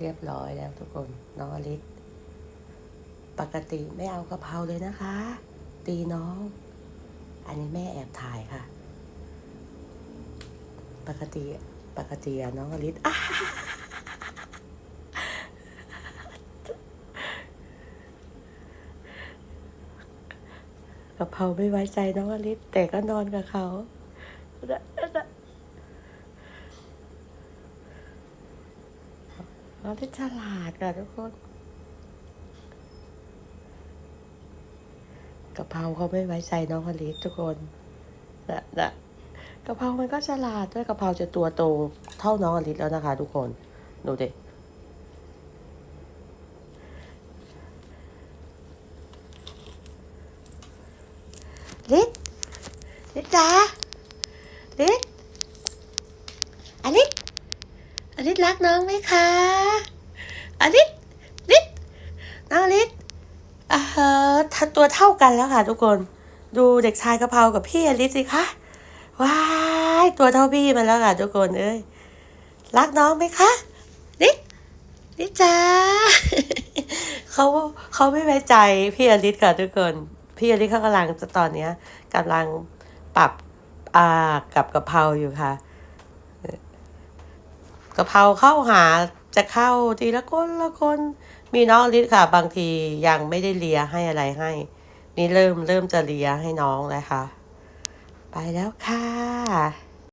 เรียบร้อยแล้วทุกคนน้องอลิสปกติไม่เอากะเพราเลยนะคะ ตีน้อง อันนี้แม่แอบถ่ายค่ะ ปกติปกติน้องอลิสอ้ากะเพราไม่ไว้ใจน้องอลิสแต่ก็นอนกับเขา น้องที่ฉลาดค่ะทุกคนกะเพราเขาไม่ไว้ใจน้องอลิสทุกคนนะนะกะเพรามันก็ฉลาดด้วยกะเพราจะตัวโตเท่าน้องอลิสแล้วนะคะ ทุกคนดูดิลิสลิสจ๋าลิสอลิส อลิสรักน้องไหมคะอลิสลิสน้องอลิสอ่าเฮอถ้าตัวเท่ากันแล้วค่ะทุกคน ดูเด็กชายกะเพรากับพี่อลิสสิคะว้ายตัวเท่าพี่มันแล้วค่ะทุกคนเอ้ยรักน้องไหมคะลิสลิสจ้าเขาเขาไม่ไว้ใจพี่อลิสค่ะทุกคน พี่อลิสเขากำลังจะตอนเนี้ยกำลังปรับอ่ากับกะเพราอยู่ค่ะ กะเพราเข้าหาจะเข้าทีละคนละคน มีน้องลิศค่ะ บางทียังไม่ได้เลียให้อะไรให้ นี่เริ่มเริ่มจะเลียให้น้องแล้วค่ะ ไปแล้วค่ะ